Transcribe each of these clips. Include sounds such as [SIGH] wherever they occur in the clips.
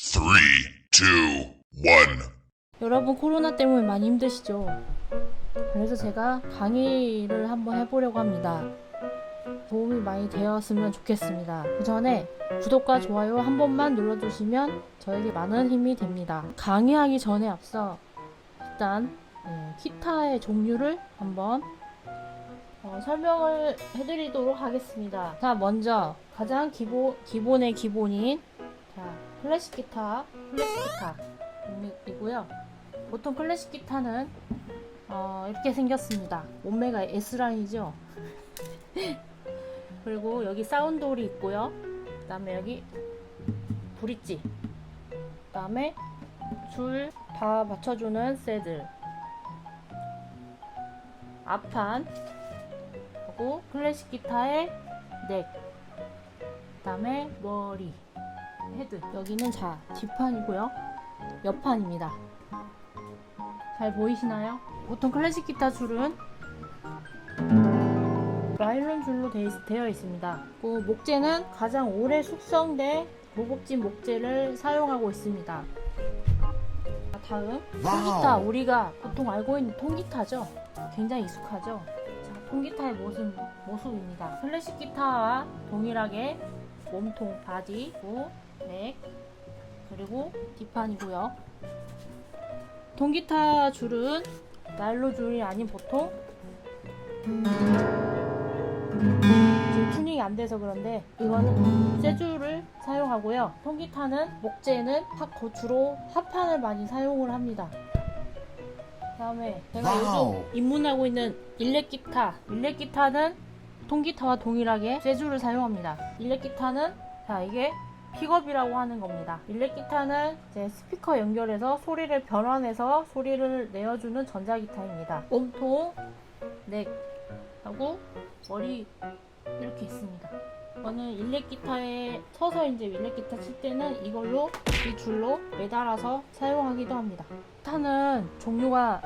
Three. 여러분 코로나 때문에 많이 힘드시죠? 그래서 제가 강의를 한번 해보려고 합니다. 도움이 많이 되었으면 좋겠습니다. 그 전에 구독과 좋아요 한 번만 눌러주시면 저에게 많은 힘이 됩니다. 강의하기 전에 앞서 일단 네, 기타의 종류를 한번 어, 설명을 해드리도록 하겠습니다. 자, 먼저 가장 기본 기본의 기본인 자 클래식 기타, 클래식 기타 종류이고요. 보통 클래식 기타는 어, 이렇게 생겼습니다. 몸매가 S라인이죠. [LAUGHS] 그리고 여기 사운드 홀이 있고요. 그 다음에 여기 브릿지. 그 다음에 줄다 맞춰주는 새들. 앞판. 하고 클래식 기타의 넥. 그 다음에 머리. 헤드. 여기는 자, 뒷판이고요. 옆판입니다. 잘 보이시나요? 보통 클래식 기타 줄은 라일론 줄로 되, 되어 있습니다. 그 목재는 가장 오래 숙성된 고급진 목재를 사용하고 있습니다. 다음 통기타 우리가 보통 알고 있는 통기타죠. 굉장히 익숙하죠. 자, 통기타의 모습, 모습입니다. 클래식 기타와 동일하게 몸통 바디, 고, 넥, 그리고 뒷판이고요. 통기타 줄은 난로 줄이 아닌 보통 지금 튜닝이 안 돼서 그런데 이거는 쇠줄을 사용하고요. 통기타는 목재는 주로 합판을 많이 사용을 합니다. 다음에 제가. 요즘 입문하고 있는 일렉 기타. 일렉 기타는 통기타와 동일하게 쇠줄을 사용합니다. 일렉 기타는 자 이게 픽업이라고 하는 겁니다. 일렉 기타는 이제 스피커 연결해서 소리를 변환해서 소리를 내어주는 전자 기타입니다. 몸통, 넥 하고 머리 이렇게 있습니다. 저는 일렉 기타에 서서 이제 일렉 기타 칠 때는 이걸로 이 줄로 매달아서 사용하기도 합니다. 기타는 종류가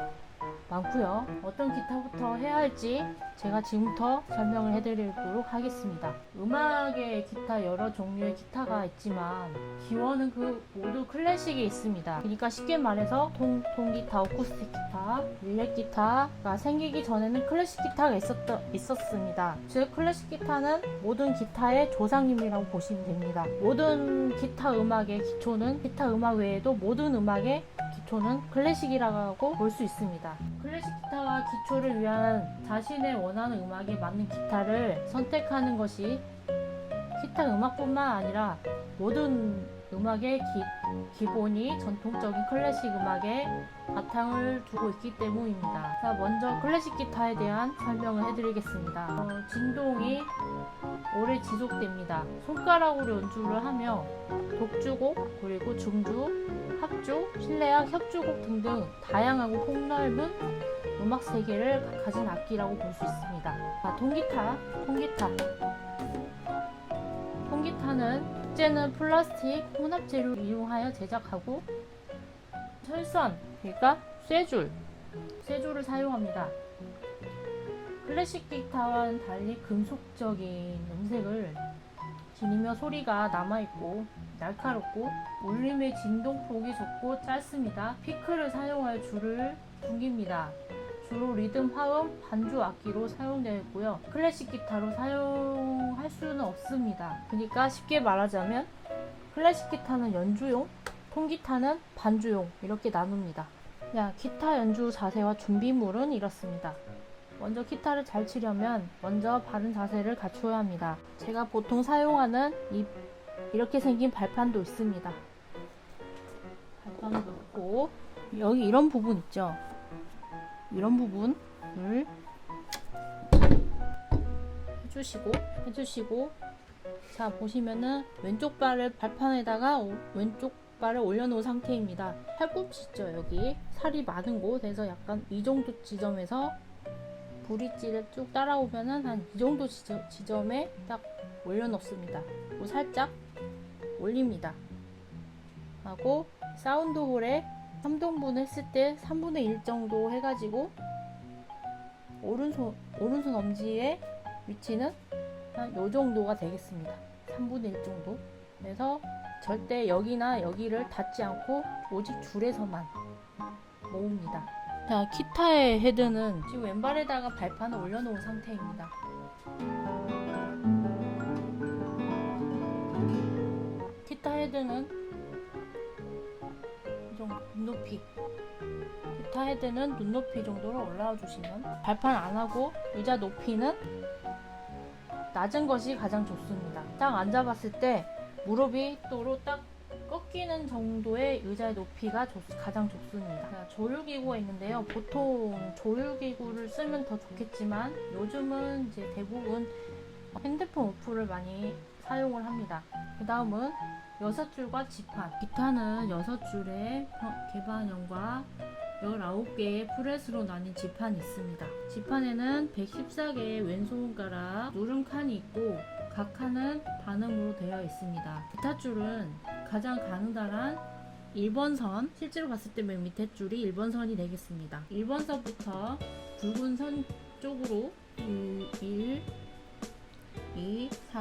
많고요. 어떤 기타부터 해야 할지 제가 지금부터 설명을 해드리도록 하겠습니다. 음악의 기타 여러 종류의 기타가 있지만 기원은 그 모두 클래식에 있습니다. 그러니까 쉽게 말해서 통, 통기타, 어쿠스틱 기타, 일렉 기타가 생기기 전에는 클래식 기타가 있었더, 있었습니다. 즉 클래식 기타는 모든 기타의 조상님이라고 보시면 됩니다. 모든 기타 음악의 기초는 기타 음악 외에도 모든 음악의 기초는 클래식이라고 볼 수 있습니다. 클래식 기타와 기초를 위한 자신의 원하는 음악에 맞는 기타를 선택하는 것이 기타 음악뿐만 아니라 모든 음악의 기, 본이 전통적인 클래식 음악에 바탕을 두고 있기 때문입니다. 자, 먼저 클래식 기타에 대한 설명을 해드리겠습니다. 어, 진동이 오래 지속됩니다. 손가락으로 연주를 하며 독주곡, 그리고 중주, 합주, 실내악, 협주곡 등등 다양하고 폭넓은 음악 세계를 가진 악기라고 볼 수 있습니다. 자, 통기타, 통기타. 통기타는 국제는 플라스틱 혼합재료를 이용하여 제작하고 철선, 그러니까 쇠줄, 쇠줄을 사용합니다. 클래식 기타와는 달리 금속적인 음색을 지니며 소리가 남아있고 날카롭고 울림의 진동폭이 좁고 짧습니다. 피크를 사용하여 줄을 둥깁니다. 주로 리듬, 화음, 반주 악기로 사용되어 있고요. 클래식 기타로 사용할 수는 없습니다. 그러니까 쉽게 말하자면 클래식 기타는 연주용, 통기타는 반주용 이렇게 나눕니다. 야, 기타 연주 자세와 준비물은 이렇습니다. 먼저 기타를 잘 치려면 먼저 바른 자세를 갖추어야 합니다. 제가 보통 사용하는 이, 이렇게 생긴 발판도 있습니다. 발판을 놓고 여기 이런 부분 있죠? 이런 부분을 해주시고 해주시고 자 보시면은 왼쪽 발을 발판에다가 오- 왼쪽 발을 올려놓은 상태입니다. 팔꿈치 있죠 여기 살이 많은 곳에서 약간 이 정도 지점에서 브릿지를 쭉 따라오면은 한 이 정도 지점, 지점에 딱 올려놓습니다. 살짝 올립니다. 하고 사운드 홀에 3등분 했을 때 3분의 1 정도 해가지고 오른손 오른손 엄지의 위치는 한 요 정도가 되겠습니다. 3분의 1 정도. 그래서 절대 여기나 여기를 닿지 않고 오직 줄에서만 모읍니다. 자, 키타의 헤드는 지금 왼발에다가 발판을 올려놓은 상태입니다. 키타 헤드는 눈높이. 기타 헤드는 눈높이 정도로 올라와 주시면 발판 안 하고 의자 높이는 낮은 것이 가장 좋습니다. 딱 앉아봤을 때 무릎이 또로 딱 꺾이는 정도의 의자의 높이가 좋- 가장 좋습니다. 자, 조율기구가 있는데요. 보통 조율기구를 쓰면 더 좋겠지만 요즘은 이제 대부분 핸드폰 어플을 많이 사용을 합니다. 그 다음은 6줄과 지판. 기타는 6줄의 개방형과 19개의 프렛으로 나뉜 지판이 있습니다. 지판에는 114개의 왼손가락 누름 칸이 있고 각 칸은 반음으로 되어 있습니다. 기타 줄은 가장 가느다란 1번 선, 실제로 봤을 때 맨 밑에 줄이 1번 선이 되겠습니다. 1번 선부터 굵은 선 쪽으로 1, 1 2,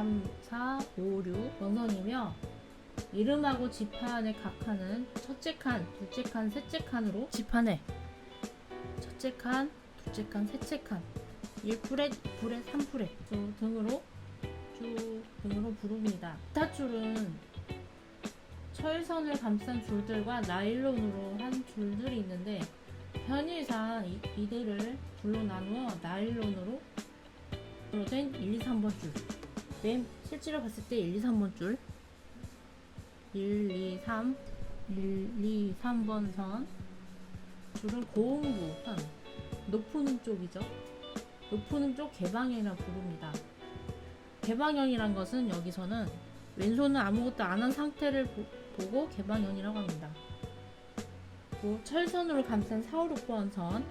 3, 4, 5, 6 원선이며 이름하고 지판의 각 칸은 첫째 칸, 둘째 칸, 셋째 칸으로 지판에 첫째 칸, 둘째 칸, 셋째 칸 1프렛, 2프렛, 3프렛 쭉 등으로 쭉 등으로 부릅니다. 기타 줄은 철선을 감싼 줄들과 나일론으로 한 줄들이 있는데 편의상 이, 이들을 둘로 나누어 나일론으로 된 1, 2, 3번 줄. 맨 실제로 봤을 때 1, 2, 3번 줄. 1, 2, 3, 1, 2, 3번 선. 줄은 고음부 선. 높은 쪽이죠. 높은 쪽 개방형이라 부릅니다. 개방형이란 것은 여기서는 왼손은 아무것도 안 한 상태를 보, 보고 개방형이라고 합니다. 그 철선으로 감싼 4, 5, 6번 선.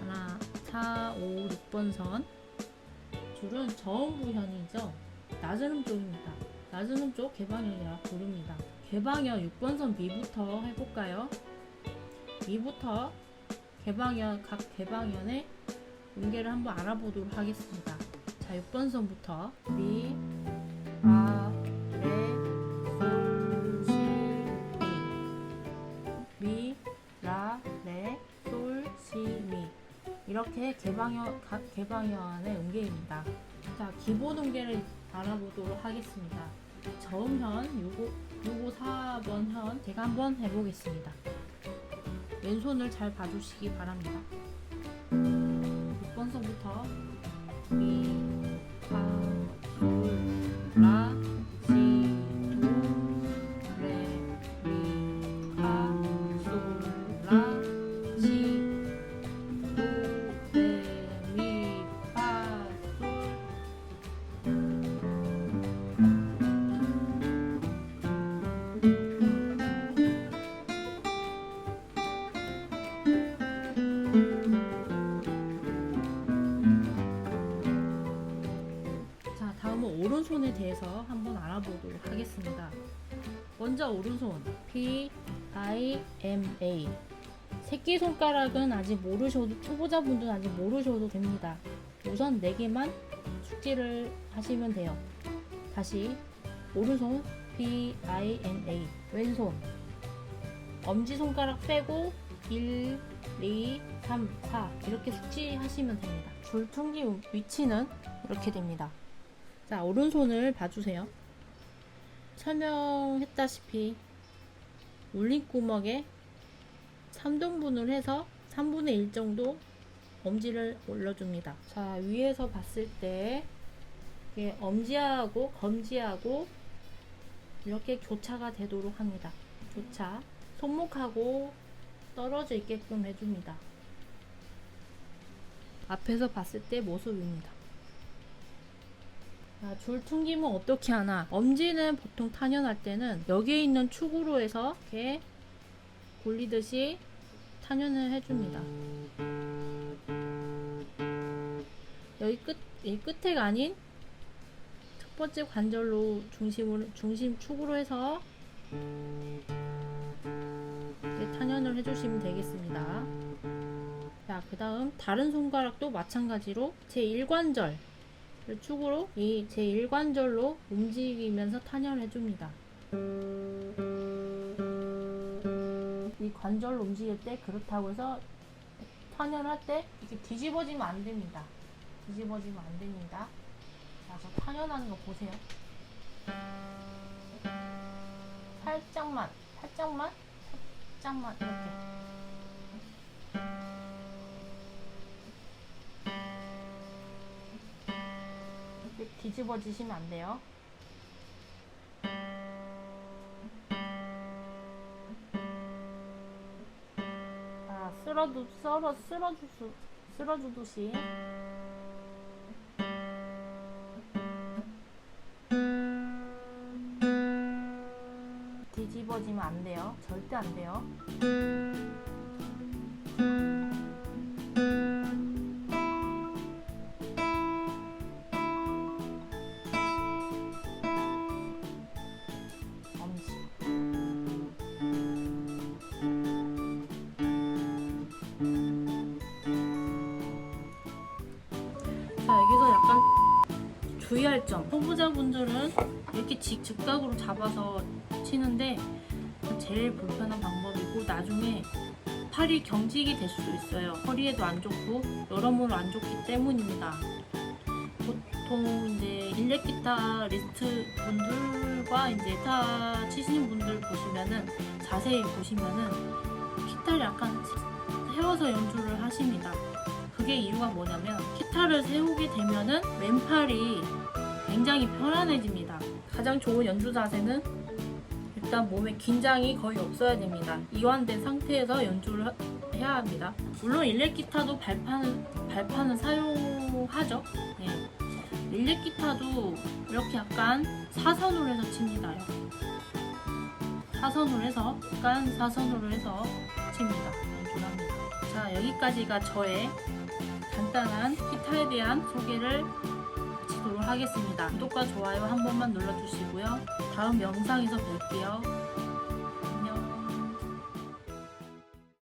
하나, 4, 5, 6번 선. 줄은 저음부현이죠. 낮은 음 쪽입니다. 낮은 음쪽 개방형이라 부릅니다. 개방형 6번선 미부터 해볼까요? 미부터 개방형 각 개방형의 음계를 한번 알아보도록 하겠습니다. 자, 6번선부터 미, 이렇게 개방형, 각 개방형의 음계입니다. 자, 기본 음계를 알아보도록 하겠습니다. 저음현, 요거, 요거 4번 현, 제가 한번 해보겠습니다. 왼손을 잘 봐주시기 바랍니다. 6번선부터 미, 파, 솔, 라, 보도록 하겠습니다. 먼저 오른손 P I M A 새끼 손가락은 아직 모르셔도 초보자분들은 아직 모르셔도 됩니다. 우선 4개만 숙지를 하시면 돼요. 다시 오른손 P I N A 왼손 엄지 손가락 빼고 1, 2, 3, 4 이렇게 숙지하시면 됩니다. 줄퉁기 위치는 이렇게 됩니다. 자, 오른손을 봐주세요. 설명했다시피 울림구멍에 3등분을 해서 3분의 1 정도 엄지를 올려줍니다. 자, 위에서 봤을 때 엄지하고 검지하고 이렇게 교차가 되도록 합니다. 교차. 손목하고 떨어져 있게끔 해줍니다. 앞에서 봤을 때 모습입니다. 자, 줄 퉁김은 어떻게 하나? 엄지는 보통 탄현할 때는 여기에 있는 축으로 해서 이렇게 굴리듯이 탄현을 해줍니다. 여기 끝, 이 끝에가 아닌 첫 번째 관절로 중심을 중심 축으로 해서 탄현을 해주시면 되겠습니다. 자, 그 다음 다른 손가락도 마찬가지로 제 1관절 축으로 이제 일관절로 움직이면서 탄현해 줍니다. 이 관절로 움직일 때 그렇다고 해서 탄현할 때 이렇게 뒤집어지면 안 됩니다. 뒤집어지면 안 됩니다. 그래서 탄현하는 거 보세요. 살짝만, 살짝만, 살짝만 이렇게. 뒤집어지시면 안 돼요. 아, 쓸어도 썰어 쓸어주수 쓸어주듯이 뒤집어지면 안 돼요. 절대 안 돼요. 주의할 점. 초보자분들은 이렇게 직, 즉각으로 잡아서 치는데 제일 불편한 방법이고 나중에 팔이 경직이 될 수도 있어요. 허리에도 안 좋고 여러모로 안 좋기 때문입니다. 보통 이제 일렉 기타 리스트 분들과 이제 기타 치시는 분들 보시면은 자세히 보시면은 기타를 약간 세워서 연주를 하십니다. 그게 이유가 뭐냐면 기타를 세우게 되면은 왼팔이 굉장히 편안해집니다. 가장 좋은 연주 자세는 일단 몸에 긴장이 거의 없어야 됩니다. 이완된 상태에서 연주를 하- 해야 합니다. 물론 일렉 기타도 발판은 발판은 사용하죠. 예. 일렉 기타도 이렇게 약간 사선으로 해서 칩니다. 사선으로 해서 약간 사선으로 해서 칩니다. 연주를 합니다. 자 여기까지가 저의 간단한 기타에 대한 소개를 하겠습니다. 구독과 좋아요 한 번만 눌러주시고요. 다음 영상에서 뵐게요.